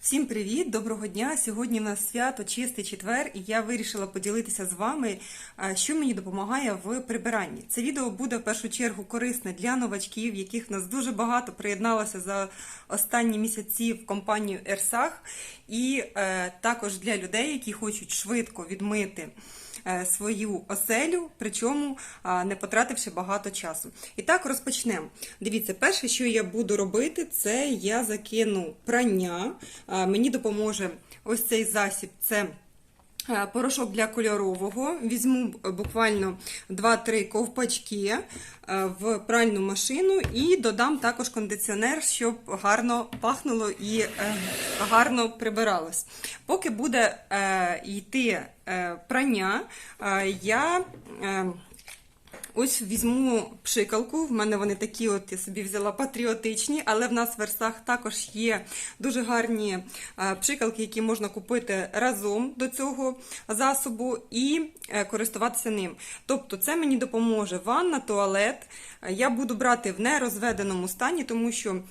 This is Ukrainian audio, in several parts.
Всім привіт, доброго дня! Сьогодні в нас свято, чистий четвер, і я вирішила поділитися з вами, що мені допомагає в прибиранні. Це відео буде в першу чергу корисне для новачків, яких нас дуже багато приєдналося за останні місяці в компанію Ерсах, і е, також для людей, які хочуть швидко відмити свою оселю, причому не потративши багато часу. І так розпочнемо. Дивіться, перше, що я буду робити, це я закину прання. Мені допоможе ось цей засіб. Це е, Порошок для кольорового. Візьму буквально 2-3 ковпачки е, в пральну машину і додам також кондиціонер, щоб гарно пахнуло і е, гарно прибиралось. Поки буде е, йти е, прання, е, я. Ось візьму пшикалку. В мене вони такі, от я собі взяла патріотичні, але в нас в версах також є дуже гарні е, пшикалки, які можна купити разом до цього засобу і е, користуватися ним. Тобто, це мені допоможе ванна, туалет. Я буду брати в нерозведеному стані, тому що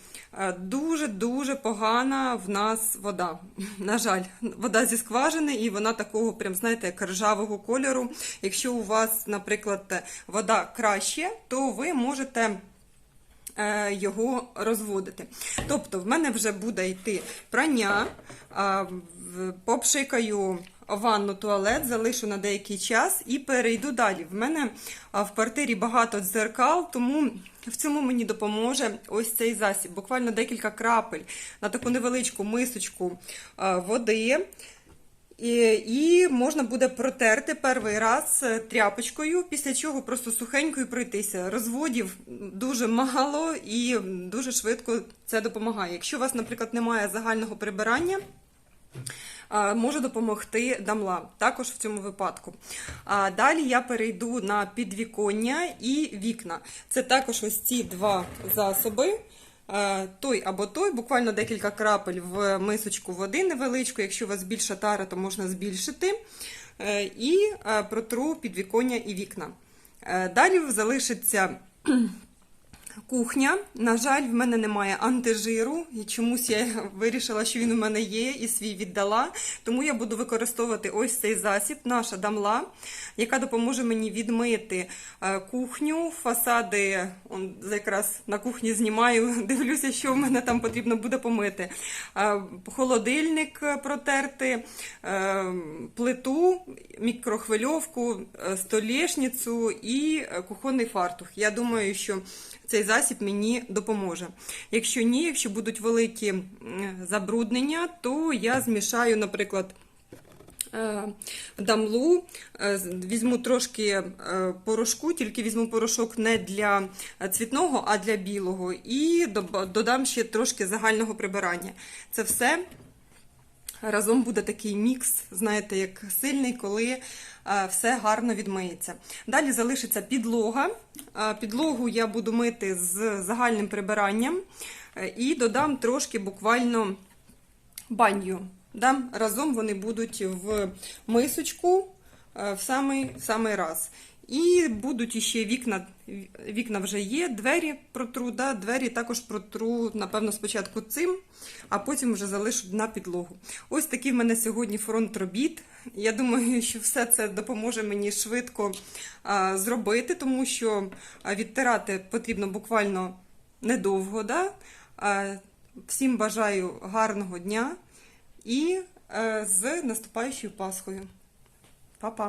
дуже-дуже погана в нас вода. На жаль, вода зі скважини, і вона такого, прям знаєте, ржавого кольору. Якщо у вас, наприклад, вода краще, то ви можете. е, Його розводити. Тобто, в мене вже буде йти прання, попшикаю ванну туалет, залишу на деякий час і перейду далі. В мене в квартирі багато дзеркал, тому в цьому мені допоможе ось цей засіб. Буквально декілька крапель на таку невеличку мисочку води. І, і можна буде протерти перший раз е, тряпочкою, після чого просто сухенькою пройтися. Розводів дуже мало і дуже швидко це допомагає. Якщо у вас, наприклад, немає загального прибирання, може допомогти дамла, також в цьому випадку. Далі я перейду на підвіконня і вікна. Це також ось ці два засоби. Той або той, буквально декілька крапель в мисочку води невеличку. Якщо у вас більша тара, то можна збільшити. Е, І е, протру підвіконня і вікна. Е, Далі залишиться кухня. На жаль, в мене немає антижиру, і чомусь я вирішила, що він у мене є, і свій віддала. Тому я буду використовувати ось цей засіб, наша дамла, яка допоможе мені відмити е, кухню, фасади. Он якраз на кухні знімаю, дивлюся, що в мене там потрібно буде помити. Е, Холодильник протерти, е, плиту, мікрохвильовку, столешницю і кухонний фартух. Я думаю, що цей засіб мені допоможе. Якщо ні, якщо будуть великі забруднення, то я змішаю, наприклад, е, дамлу, е, візьму трошки е, порошку, тільки візьму порошок не для цвітного, а для білого, і додам ще трошки загального прибирання. Це все разом буде такий мікс, знаєте, як сильний, коли е, все гарно відмиється. Далі залишиться підлога. Е, Підлогу я буду мити з загальним прибиранням е, і додам трошки буквально баню. Разом вони будуть в мисочку в самий, самий раз. І будуть іще вікна, вікна вже є, двері протру, да, двері також протру, напевно, спочатку цим, а потім вже залишу на підлогу. Ось такий в мене сьогодні фронт робіт. Я думаю, що все це допоможе мені швидко а, зробити, тому що відтирати потрібно буквально недовго. Да? А, всім бажаю гарного дня і е, з наступаючою Пасхою. Па-па!